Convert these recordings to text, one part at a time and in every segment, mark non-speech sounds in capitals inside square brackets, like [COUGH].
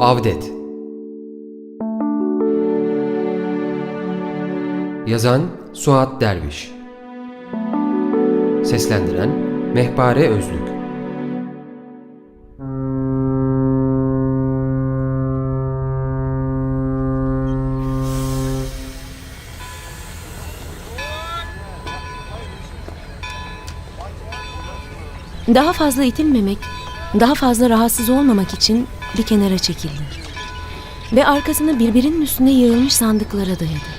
Avdet. Yazan Suat Derviş. Seslendiren Mehpare Özlük. Daha fazla itilmemek, daha fazla rahatsız olmamak için bir kenara çekildi. Ve arkasını birbirinin üstüne yığılmış sandıklara dayadı.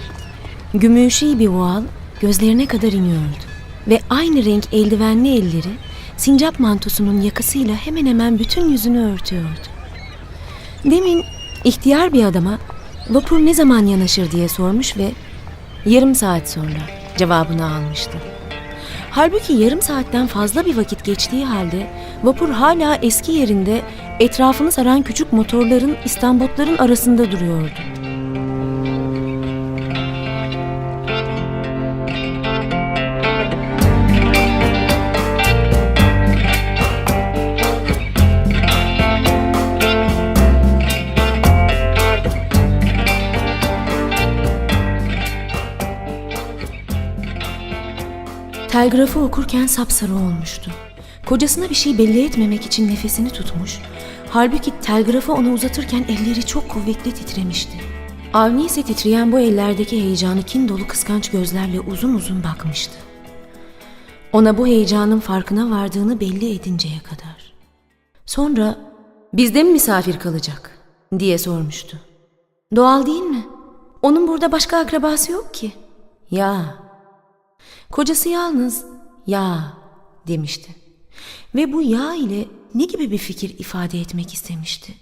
Gümüşi bir voal gözlerine kadar iniyordu. Ve aynı renk eldivenli elleri sincap mantosunun yakasıyla hemen hemen bütün yüzünü örtüyordu. Demin ihtiyar bir adama vapur ne zaman yanaşır diye sormuş ve yarım saat sonra cevabını almıştı. Halbuki yarım saatten fazla bir vakit geçtiği halde vapur hala eski yerinde etrafını saran küçük motorların istambotların arasında duruyordu. Telgrafı okurken sapsarı olmuştu. Kocasına bir şey belli etmemek için nefesini tutmuş. Halbuki telgrafı ona uzatırken elleri çok kuvvetli titremişti. Avni ise titreyen bu ellerdeki heyecanı kin dolu kıskanç gözlerle uzun uzun bakmıştı. Ona bu heyecanın farkına vardığını belli edinceye kadar. Sonra bizde mi misafir kalacak diye sormuştu. Doğal değil mi? Onun burada başka akrabası yok ki. Ya Kocası yalnız ya demişti. Ve bu ya ile ne gibi bir fikir ifade etmek istemişti.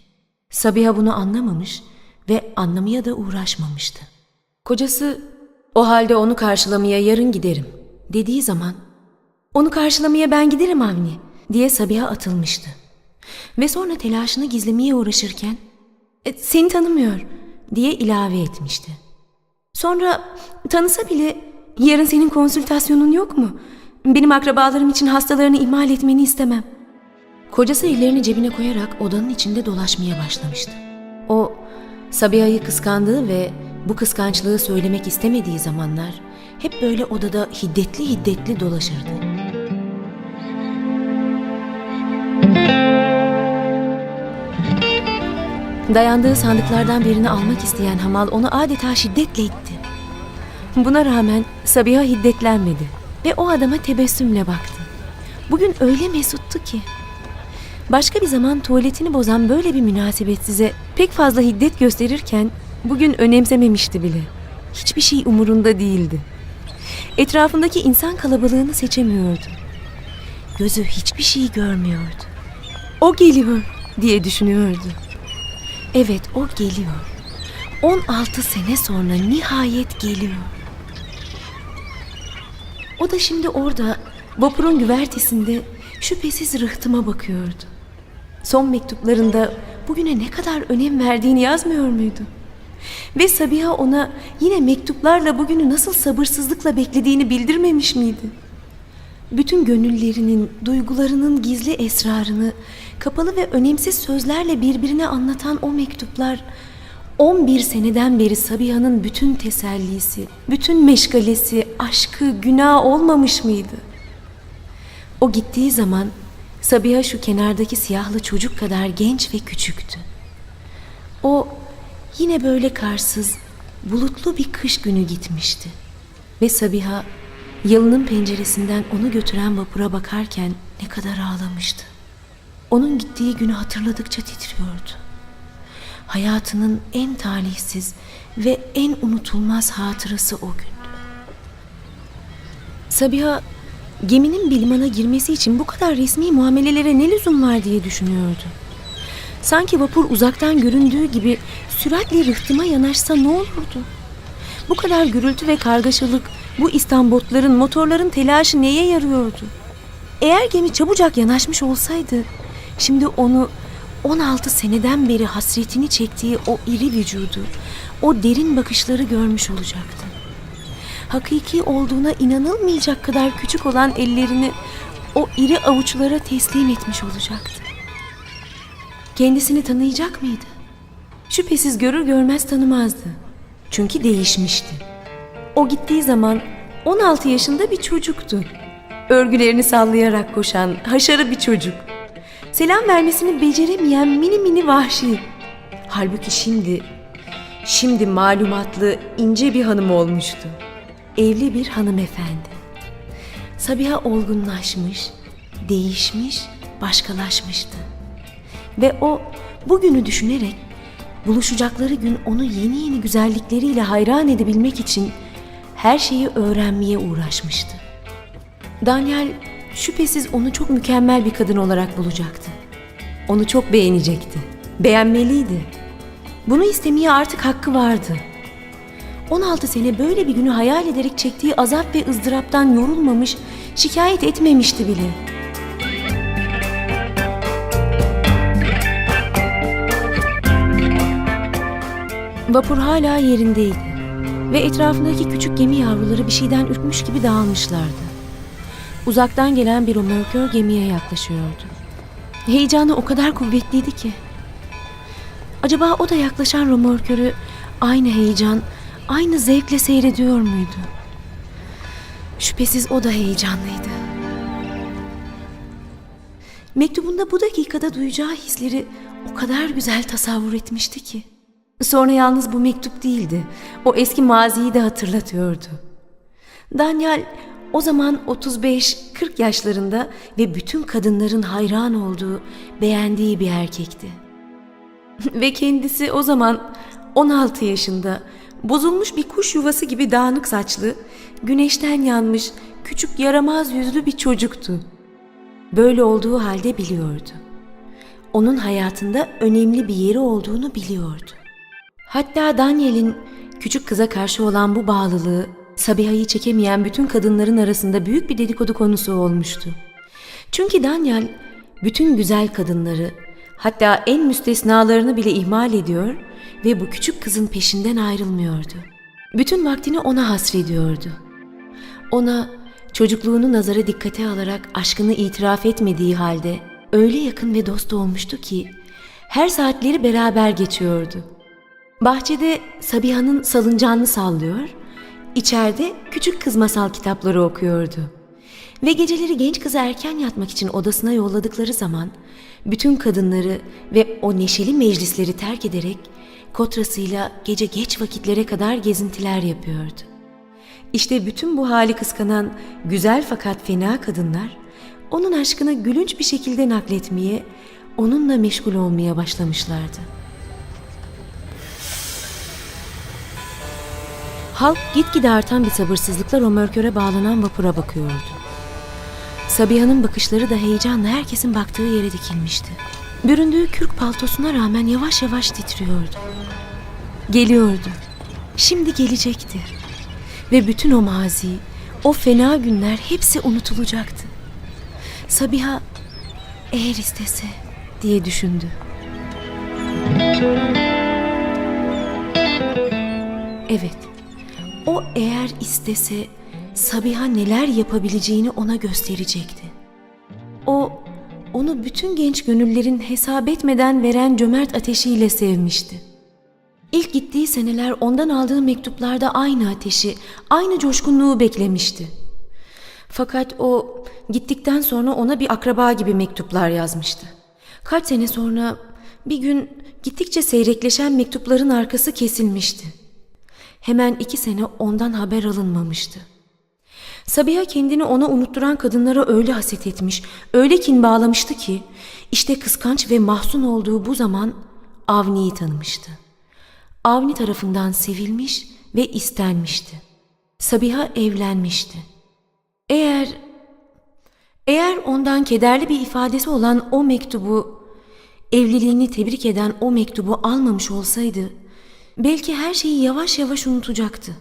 Sabiha bunu anlamamış ve anlamaya da uğraşmamıştı. Kocası o halde onu karşılamaya yarın giderim dediği zaman onu karşılamaya ben giderim Avni diye Sabiha atılmıştı. Ve sonra telaşını gizlemeye uğraşırken "E, seni tanımıyor diye ilave etmişti. Sonra tanısa bile yarın senin konsültasyonun yok mu? Benim akrabalarım için hastalarını ihmal etmeni istemem. Kocası ellerini cebine koyarak odanın içinde dolaşmaya başlamıştı. O Sabiha'yı kıskandığı ve bu kıskançlığı söylemek istemediği zamanlar hep böyle odada hiddetli hiddetli dolaşırdı. Dayandığı sandıklardan birini almak isteyen Hamal onu adeta şiddetle. Buna rağmen Sabiha hiddetlenmedi ve o adama tebessümle baktı. Bugün öyle mesuttu ki. Başka bir zaman tuvaletini bozan böyle bir münasebetsize pek fazla hiddet gösterirken bugün önemsememişti bile. Hiçbir şey umurunda değildi. Etrafındaki insan kalabalığını seçemiyordu. Gözü hiçbir şey görmüyordu. O geliyor diye düşünüyordu. Evet o geliyor. 16 sene sonra nihayet geliyor. O da şimdi orada vapurun güvertesinde şüphesiz rıhtıma bakıyordu. Son mektuplarında bugüne ne kadar önem verdiğini yazmıyor muydu? Ve Sabiha ona yine mektuplarla bugünü nasıl sabırsızlıkla beklediğini bildirmemiş miydi? Bütün gönüllerinin, duygularının gizli esrarını kapalı ve önemsiz sözlerle birbirine anlatan o mektuplar 11 seneden beri Sabiha'nın bütün tesellisi, bütün meşgalesi, aşkı, günah olmamış mıydı? O gittiği zaman Sabiha şu kenardaki siyahlı çocuk kadar genç ve küçüktü. O yine böyle karsız, bulutlu bir kış günü gitmişti. Ve Sabiha yalının penceresinden onu götüren vapura bakarken ne kadar ağlamıştı. Onun gittiği günü hatırladıkça titriyordu hayatının en talihsiz ve en unutulmaz hatırası o gündü. Sabiha geminin limana girmesi için bu kadar resmi muamelelere ne lüzum var diye düşünüyordu. Sanki vapur uzaktan göründüğü gibi süratle rıhtıma yanaşsa ne olurdu? Bu kadar gürültü ve kargaşalık, bu İstanbotların, motorların telaşı neye yarıyordu? Eğer gemi çabucak yanaşmış olsaydı, şimdi onu 16 seneden beri hasretini çektiği o iri vücudu, o derin bakışları görmüş olacaktı. Hakiki olduğuna inanılmayacak kadar küçük olan ellerini o iri avuçlara teslim etmiş olacaktı. Kendisini tanıyacak mıydı? şüphesiz görür görmez tanımazdı. Çünkü değişmişti. O gittiği zaman 16 yaşında bir çocuktu. Örgülerini sallayarak koşan haşarı bir çocuk. Selam vermesini beceremeyen mini mini vahşi. Halbuki şimdi, şimdi malumatlı ince bir hanım olmuştu. Evli bir hanımefendi. Sabiha olgunlaşmış, değişmiş, başkalaşmıştı. Ve o bugünü düşünerek buluşacakları gün onu yeni yeni güzellikleriyle hayran edebilmek için her şeyi öğrenmeye uğraşmıştı. Daniel şüphesiz onu çok mükemmel bir kadın olarak bulacaktı. Onu çok beğenecekti. Beğenmeliydi. Bunu istemeye artık hakkı vardı. 16 sene böyle bir günü hayal ederek çektiği azap ve ızdıraptan yorulmamış, şikayet etmemişti bile. Vapur hala yerindeydi ve etrafındaki küçük gemi yavruları bir şeyden ürkmüş gibi dağılmışlardı. Uzaktan gelen bir römorkör gemiye yaklaşıyordu. Heyecanı o kadar kuvvetliydi ki. Acaba o da yaklaşan römorkörü aynı heyecan, aynı zevkle seyrediyor muydu? Şüphesiz o da heyecanlıydı. Mektubunda bu dakikada duyacağı hisleri o kadar güzel tasavvur etmişti ki. Sonra yalnız bu mektup değildi. O eski maziyi de hatırlatıyordu. Daniel o zaman 35-40 yaşlarında ve bütün kadınların hayran olduğu, beğendiği bir erkekti. [LAUGHS] ve kendisi o zaman 16 yaşında, bozulmuş bir kuş yuvası gibi dağınık saçlı, güneşten yanmış, küçük yaramaz yüzlü bir çocuktu. Böyle olduğu halde biliyordu. Onun hayatında önemli bir yeri olduğunu biliyordu. Hatta Daniel'in küçük kıza karşı olan bu bağlılığı Sabiha'yı çekemeyen bütün kadınların arasında büyük bir dedikodu konusu olmuştu. Çünkü Daniel bütün güzel kadınları hatta en müstesnalarını bile ihmal ediyor ve bu küçük kızın peşinden ayrılmıyordu. Bütün vaktini ona hasrediyordu. Ona çocukluğunu nazara dikkate alarak aşkını itiraf etmediği halde öyle yakın ve dost olmuştu ki her saatleri beraber geçiyordu. Bahçede Sabiha'nın salıncağını sallıyor, içeride küçük kız masal kitapları okuyordu. Ve geceleri genç kızı erken yatmak için odasına yolladıkları zaman bütün kadınları ve o neşeli meclisleri terk ederek kotrasıyla gece geç vakitlere kadar gezintiler yapıyordu. İşte bütün bu hali kıskanan güzel fakat fena kadınlar onun aşkını gülünç bir şekilde nakletmeye, onunla meşgul olmaya başlamışlardı. Halk gitgide artan bir sabırsızlıkla römorköre bağlanan vapura bakıyordu. Sabiha'nın bakışları da heyecanla herkesin baktığı yere dikilmişti. Büründüğü kürk paltosuna rağmen yavaş yavaş titriyordu. Geliyordu. Şimdi gelecekti. Ve bütün o mazi, o fena günler hepsi unutulacaktı. Sabiha eğer istese diye düşündü. Evet. O eğer istese Sabiha neler yapabileceğini ona gösterecekti. O onu bütün genç gönüllerin hesap etmeden veren cömert ateşiyle sevmişti. İlk gittiği seneler ondan aldığı mektuplarda aynı ateşi, aynı coşkunluğu beklemişti. Fakat o gittikten sonra ona bir akraba gibi mektuplar yazmıştı. Kaç sene sonra bir gün gittikçe seyrekleşen mektupların arkası kesilmişti. Hemen iki sene ondan haber alınmamıştı. Sabiha kendini ona unutturan kadınlara öyle haset etmiş, öyle kin bağlamıştı ki, işte kıskanç ve mahzun olduğu bu zaman Avni'yi tanımıştı. Avni tarafından sevilmiş ve istenmişti. Sabiha evlenmişti. Eğer eğer ondan kederli bir ifadesi olan o mektubu, evliliğini tebrik eden o mektubu almamış olsaydı, belki her şeyi yavaş yavaş unutacaktı.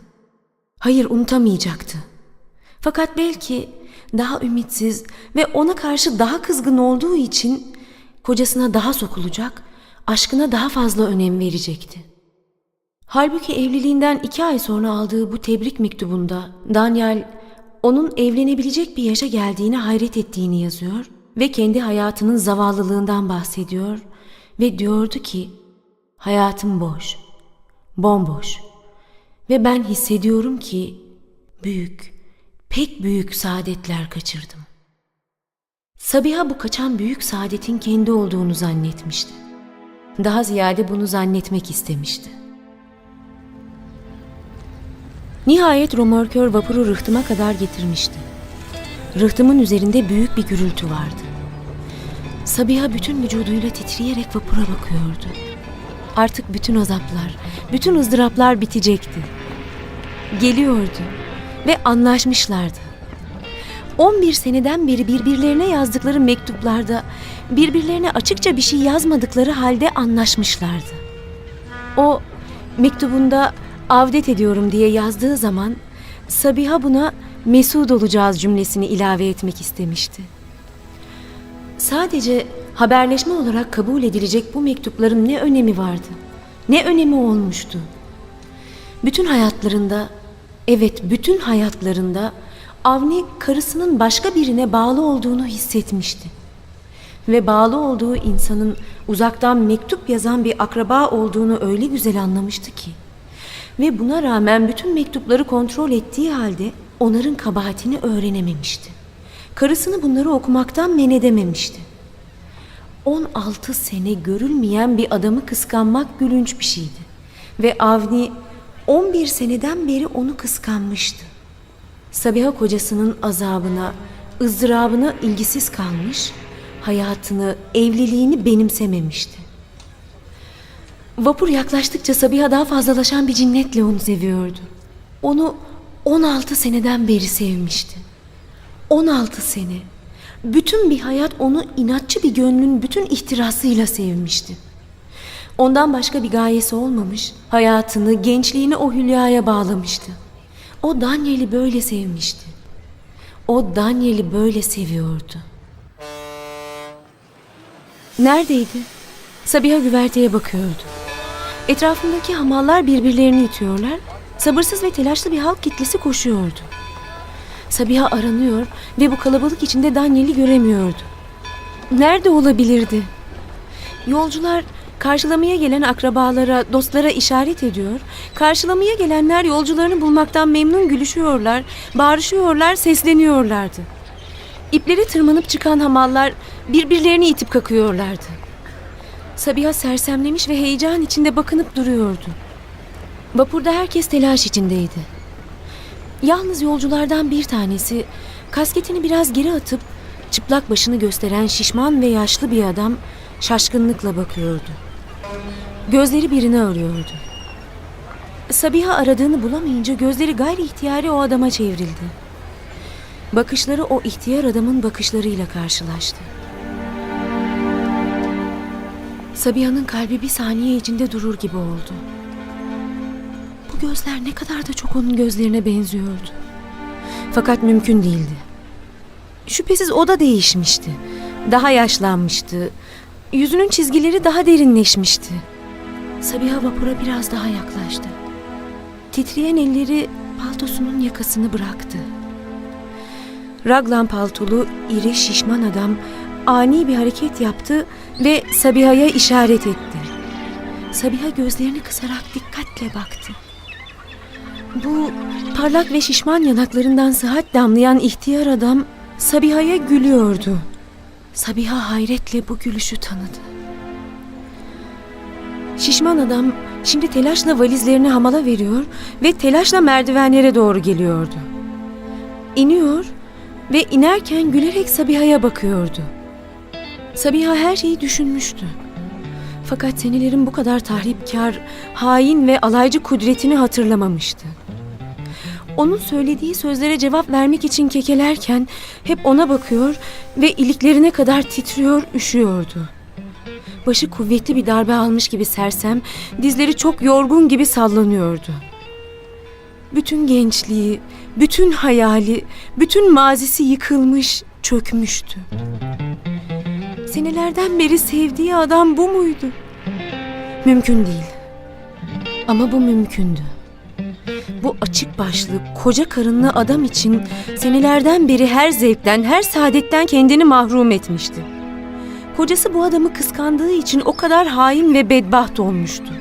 Hayır unutamayacaktı. Fakat belki daha ümitsiz ve ona karşı daha kızgın olduğu için kocasına daha sokulacak, aşkına daha fazla önem verecekti. Halbuki evliliğinden iki ay sonra aldığı bu tebrik mektubunda Daniel onun evlenebilecek bir yaşa geldiğine hayret ettiğini yazıyor ve kendi hayatının zavallılığından bahsediyor ve diyordu ki Hayatım boş. Bomboş. Ve ben hissediyorum ki büyük, pek büyük saadetler kaçırdım. Sabiha bu kaçan büyük saadetin kendi olduğunu zannetmişti. Daha ziyade bunu zannetmek istemişti. Nihayet romorkör vapuru rıhtıma kadar getirmişti. Rıhtımın üzerinde büyük bir gürültü vardı. Sabiha bütün vücuduyla titreyerek vapura bakıyordu. Artık bütün azaplar, bütün ızdıraplar bitecekti. Geliyordu ve anlaşmışlardı. 11 seneden beri birbirlerine yazdıkları mektuplarda birbirlerine açıkça bir şey yazmadıkları halde anlaşmışlardı. O mektubunda avdet ediyorum diye yazdığı zaman Sabiha buna mesut olacağız cümlesini ilave etmek istemişti. Sadece haberleşme olarak kabul edilecek bu mektupların ne önemi vardı? Ne önemi olmuştu? Bütün hayatlarında, evet bütün hayatlarında Avni karısının başka birine bağlı olduğunu hissetmişti. Ve bağlı olduğu insanın uzaktan mektup yazan bir akraba olduğunu öyle güzel anlamıştı ki. Ve buna rağmen bütün mektupları kontrol ettiği halde onların kabahatini öğrenememişti. Karısını bunları okumaktan men edememişti. 16 sene görülmeyen bir adamı kıskanmak gülünç bir şeydi. Ve Avni 11 seneden beri onu kıskanmıştı. Sabiha kocasının azabına, ızdırabına ilgisiz kalmış, hayatını, evliliğini benimsememişti. Vapur yaklaştıkça Sabiha daha fazlalaşan bir cinnetle onu seviyordu. Onu 16 seneden beri sevmişti. 16 sene. Bütün bir hayat onu inatçı bir gönlün bütün ihtirasıyla sevmişti. Ondan başka bir gayesi olmamış, hayatını, gençliğini o hülyaya bağlamıştı. O Daniel'i böyle sevmişti. O Daniel'i böyle seviyordu. Neredeydi? Sabiha güverteye bakıyordu. Etrafındaki hamallar birbirlerini itiyorlar. Sabırsız ve telaşlı bir halk kitlesi koşuyordu. Sabiha aranıyor ve bu kalabalık içinde Daniel'i göremiyordu. Nerede olabilirdi? Yolcular karşılamaya gelen akrabalara, dostlara işaret ediyor. Karşılamaya gelenler yolcularını bulmaktan memnun gülüşüyorlar, bağırışıyorlar, sesleniyorlardı. İpleri tırmanıp çıkan hamallar birbirlerini itip kakıyorlardı. Sabiha sersemlemiş ve heyecan içinde bakınıp duruyordu. Vapurda herkes telaş içindeydi. Yalnız yolculardan bir tanesi kasketini biraz geri atıp çıplak başını gösteren şişman ve yaşlı bir adam şaşkınlıkla bakıyordu. Gözleri birini arıyordu. Sabiha aradığını bulamayınca gözleri gayri ihtiyari o adama çevrildi. Bakışları o ihtiyar adamın bakışlarıyla karşılaştı. Sabiha'nın kalbi bir saniye içinde durur gibi oldu. Gözler ne kadar da çok onun gözlerine benziyordu. Fakat mümkün değildi. Şüphesiz o da değişmişti. Daha yaşlanmıştı. Yüzünün çizgileri daha derinleşmişti. Sabiha vapura biraz daha yaklaştı. Titreyen elleri paltosunun yakasını bıraktı. Raglan paltolu, iri, şişman adam ani bir hareket yaptı ve Sabiha'ya işaret etti. Sabiha gözlerini kısarak dikkatle baktı. Bu parlak ve şişman yanaklarından sıhhat damlayan ihtiyar adam Sabiha'ya gülüyordu. Sabiha hayretle bu gülüşü tanıdı. Şişman adam şimdi telaşla valizlerini hamala veriyor ve telaşla merdivenlere doğru geliyordu. İniyor ve inerken gülerek Sabiha'ya bakıyordu. Sabiha her şeyi düşünmüştü. Fakat senelerin bu kadar tahripkar, hain ve alaycı kudretini hatırlamamıştı. Onun söylediği sözlere cevap vermek için kekelerken hep ona bakıyor ve iliklerine kadar titriyor, üşüyordu. Başı kuvvetli bir darbe almış gibi sersem, dizleri çok yorgun gibi sallanıyordu. Bütün gençliği, bütün hayali, bütün mazisi yıkılmış, çökmüştü. Senelerden beri sevdiği adam bu muydu? Mümkün değil. Ama bu mümkündü. Bu açık başlı, koca karınlı adam için senelerden beri her zevkten, her saadetten kendini mahrum etmişti. Kocası bu adamı kıskandığı için o kadar hain ve bedbaht olmuştu.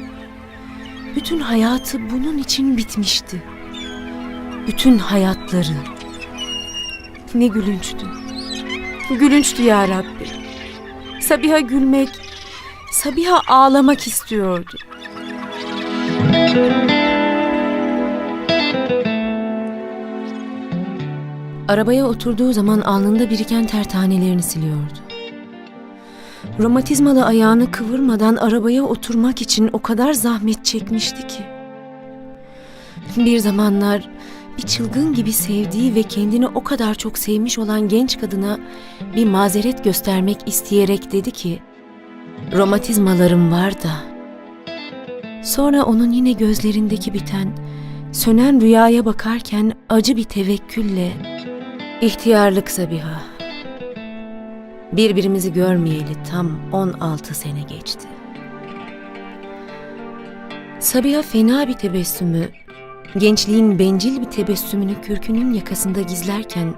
Bütün hayatı bunun için bitmişti. Bütün hayatları. Ne gülünçtü. Gülünçtü ya Rabbi. Sabiha gülmek, Sabiha ağlamak istiyordu. Arabaya oturduğu zaman alnında biriken ter tanelerini siliyordu. Romatizmalı ayağını kıvırmadan arabaya oturmak için o kadar zahmet çekmişti ki. Bir zamanlar bir çılgın gibi sevdiği ve kendini o kadar çok sevmiş olan genç kadına bir mazeret göstermek isteyerek dedi ki, romatizmalarım var da. Sonra onun yine gözlerindeki biten, sönen rüyaya bakarken acı bir tevekkülle, ihtiyarlık Sabiha. Birbirimizi görmeyeli tam 16 sene geçti. Sabiha fena bir tebessümü, gençliğin bencil bir tebessümünü kürkünün yakasında gizlerken,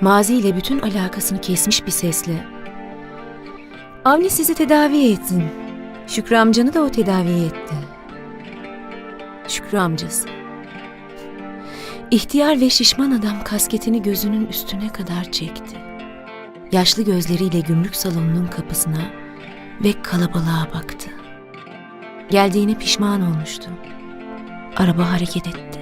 maziyle bütün alakasını kesmiş bir sesle, Avni sizi tedavi etsin. Şükrü amcanı da o tedavi etti. Şükrü amcası. İhtiyar ve şişman adam kasketini gözünün üstüne kadar çekti. Yaşlı gözleriyle gümrük salonunun kapısına ve kalabalığa baktı. Geldiğine pişman olmuştu. Araba hareket etti.